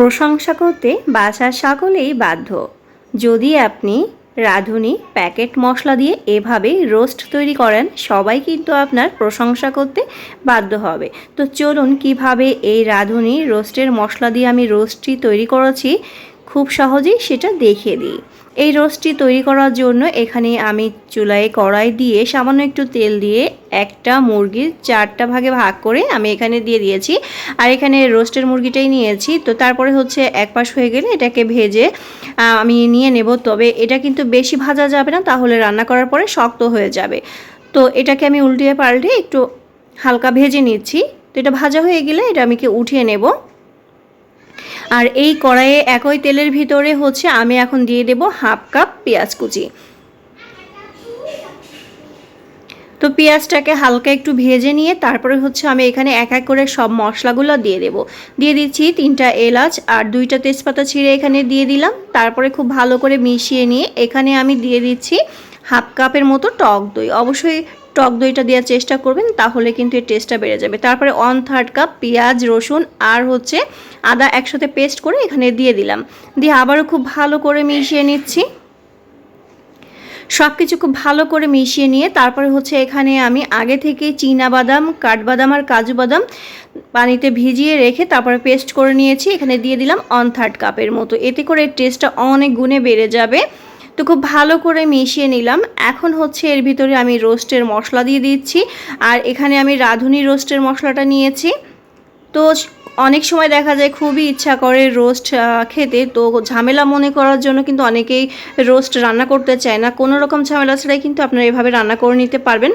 প্রশংসা করতে বাসার সকলেই বাধ্য। যদি আপনি রাঁধুনি, প্যাকেট মশলা দিয়ে এভাবেই রোস্ট তৈরি করেন, সবাই কিন্তু আপনার প্রশংসা করতে বাধ্য হবে। তো চলুন কীভাবে এই রাঁধুনি রোস্টের মশলা দিয়ে আমি রোস্টটি তৈরি করেছি, খুব সহজেই সেটা দেখিয়ে দিই। এই রোস্টটি তৈরি করার জন্য এখানে আমি চুলায় কড়াই দিয়ে সামান্য একটু তেল দিয়ে একটা মুরগির চারটা ভাগে ভাগ করে আমি এখানে দিয়ে দিয়েছি। আর এখানে রোস্টের মুরগিটাই নিয়েছি। তো তারপরে হচ্ছে এক পাশ হয়ে গেলে এটাকে ভেজে আমি নিয়ে নেব। তবে এটা কিন্তু বেশি ভাজা যাবে না, তাহলে রান্না করার পরে শক্ত হয়ে যাবে। তো এটাকে আমি উল্টিয়ে পাল্টে একটু হালকা ভেজে নিচ্ছি। তো এটা ভাজা হয়ে গেলে এটা আমি কি উঠিয়ে নেব। আর এই কড়াইয়ে একই তেলের ভিতরে হচ্ছে আমি এখন দিয়ে দেব হাফ কাপ পেঁয়াজ কুচি। তো পেঁয়াজটাকে হালকা একটু ভেজে নিয়ে তারপরে হচ্ছে আমি এখানে এক এক করে সব মশলাগুলো দিয়ে দেব। দিয়ে দিচ্ছি তিনটা এলাচ আর দুইটা তেজপাতা ছিঁড়ে এখানে দিয়ে দিলাম। তারপরে খুব ভালো করে মিশিয়ে নিয়ে এখানে আমি দিয়ে দিচ্ছি হাফ কাপের মতো টক দই। অবশ্যই টক দইটা দেওয়ার চেষ্টা করবেন, তাহলে কিন্তু এর টেস্টটা বেড়ে যাবে। তারপরে ওয়ান থার্ড কাপ পেঁয়াজ, রসুন আর হচ্ছে আদা একসাথে পেস্ট করে এখানে দিয়ে দিলাম। দিয়ে আবারও খুব ভালো করে মিশিয়ে নিচ্ছি। সব কিছু খুব ভালো করে মিশিয়ে নিয়ে তারপরে হচ্ছে এখানে আমি আগে থেকে বাদাম কাঠবাদাম আর কাজু বাদাম পানিতে ভিজিয়ে রেখে তারপরে পেস্ট করে নিয়েছি। এখানে দিয়ে দিলাম অন থার্ড কাপের মতো। এতে করে টেস্টটা অনেক গুণে বেড়ে যাবে। তো খুব ভালো করে মিশিয়ে নিলাম। এখন হচ্ছে এর ভিতরে আমি রোস্টের মশলা দিয়ে দিচ্ছি। আর এখানে আমি রাঁধুনি রোস্টের মশলাটা নিয়েছি। তো অনেক সময় দেখা যায় খুবই ইচ্ছা করে রোস্ট খেতে। তো ঝামেলা মনে করার জন্য কিন্তু অনেকেই রোস্ট রান্না করতে চায় না। কোনো রকম ঝামেলা ছাড়াই কিন্তু আপনারা এভাবে রান্না করে নিতে পারবেন।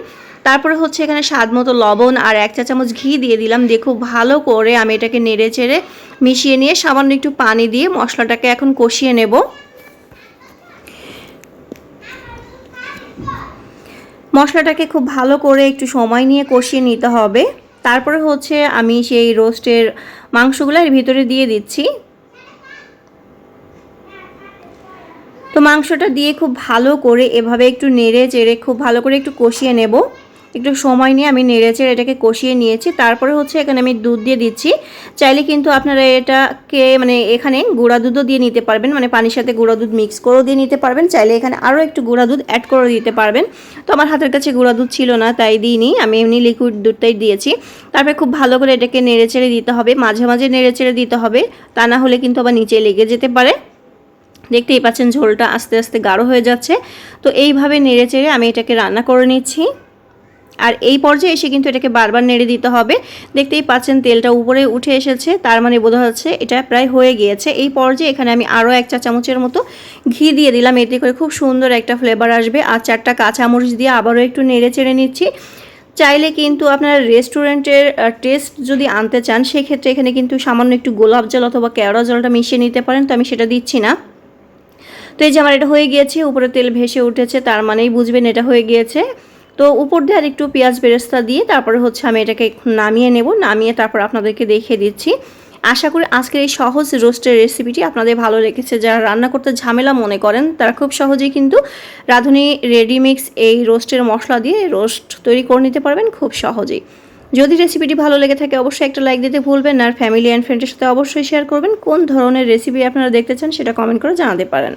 তারপরে হচ্ছে এখানে স্বাদ মতো লবণ আর এক চা চামচ ঘি দিয়ে দিলাম দিয়ে খুব ভালো করে আমি এটাকে নেড়ে চেড়ে মিশিয়ে নিয়ে সামান্য একটু পানি দিয়ে মশলাটাকে এখন কষিয়ে নেব। মশলাটাকে খুব ভালো করে একটু সময় নিয়ে কষিয়ে নিতে হবে। তারপরে হচ্ছে আমি সেই রোস্টের মাংসগুলো এর ভিতরে দিয়ে দিচ্ছি। তো মাংসটা দিয়ে খুব ভালো করে এভাবে একটু নেড়ে চেড়ে খুব ভালো করে একটু কষিয়ে নেব। একটু সময় নিয়ে আমি নেড়ে চেড়ে এটাকে কষিয়ে নিয়েছি। তারপরে হচ্ছে এখানে আমি দুধ দিয়ে দিচ্ছি। চাইলে কিন্তু আপনারা এটাকে মানে এখানে গুঁড়া দুধও দিয়ে নিতে পারবেন। মানে পানির সাথে গুঁড়া দুধ মিক্স করেও দিয়ে নিতে পারবেন। চাইলে এখানে আরও একটু গুঁড়া দুধ অ্যাড করে দিতে পারবেন। তো আমার হাতের কাছে গুঁড়া দুধ ছিল না, তাই দিইনি। আমি এমনি লিকুইড দুধটাই দিয়েছি। তারপরে খুব ভালো করে এটাকে নেড়ে চেড়ে দিতে হবে। মাঝে মাঝে নেড়ে চেড়ে দিতে হবে। তা না হলে কিন্তু আবার নিচে লেগে যেতে পারে। দেখতেই পাচ্ছেন ঝোলটা আস্তে আস্তে গাঢ় হয়ে যাচ্ছে। তো এইভাবে নেড়ে চেড়ে আমি এটাকে রান্না করে নিচ্ছি। আর এই পর্যায়ে এসে কিন্তু এটাকে বারবার নেড়ে দিতে হবে। দেখতেই পাচ্ছেন তেলটা উপরে উঠে এসেছে, তার মানে বোঝা যাচ্ছে এটা প্রায় হয়ে গিয়েছে। এই পর্যায়ে এখানে আমি আরও এক চা চামচের মতো ঘি দিয়ে দিলাম, এতে করে খুব সুন্দর একটা ফ্লেভার আসবে। আর চারটা কাঁচামরিচ দিয়ে আবারও একটু নেড়ে চেড়ে নিচ্ছি। চাইলে কিন্তু আপনারা রেস্টুরেন্টের টেস্ট যদি আনতে চান, সেক্ষেত্রে এখানে কিন্তু সামান্য একটু গোলাপ জল অথবা কেওড়া জলটা মিশিয়ে নিতে পারেন, তো আমি সেটা দিচ্ছি না। তো এই যে আমার এটা হয়ে গিয়েছে, উপরে তেল ভেসে উঠেছে, তার মানেই বুঝবেন এটা হয়ে গিয়েছে। তো উপর দিয়ে আর একটু পেঁয়াজ বেরেস্তা দিয়ে তারপরে হচ্ছে আমি এটাকে নামিয়ে নেব। নামিয়ে তারপর আপনাদেরকে দেখিয়ে দিচ্ছি। আশা করি আজকের এই সহজ রোস্টের রেসিপিটি আপনাদের ভালো লেগেছে। যারা রান্না করতে ঝামেলা মনে করেন, তারা খুব সহজেই কিন্তু রাঁধুনি রেডিমিক্স এই রোস্টের মশলা দিয়ে রোস্ট তৈরি করে নিতে পারবেন খুব সহজেই। যদি রেসিপিটি ভালো লেগে থাকে, অবশ্যই একটা লাইক দিতে ভুলবেন আর ফ্যামিলি অ্যান্ড ফ্রেন্ডের সাথে অবশ্যই শেয়ার করবেন। কোন ধরনের রেসিপি আপনারা দেখতে চান, সেটা কমেন্ট করে জানাতে পারেন।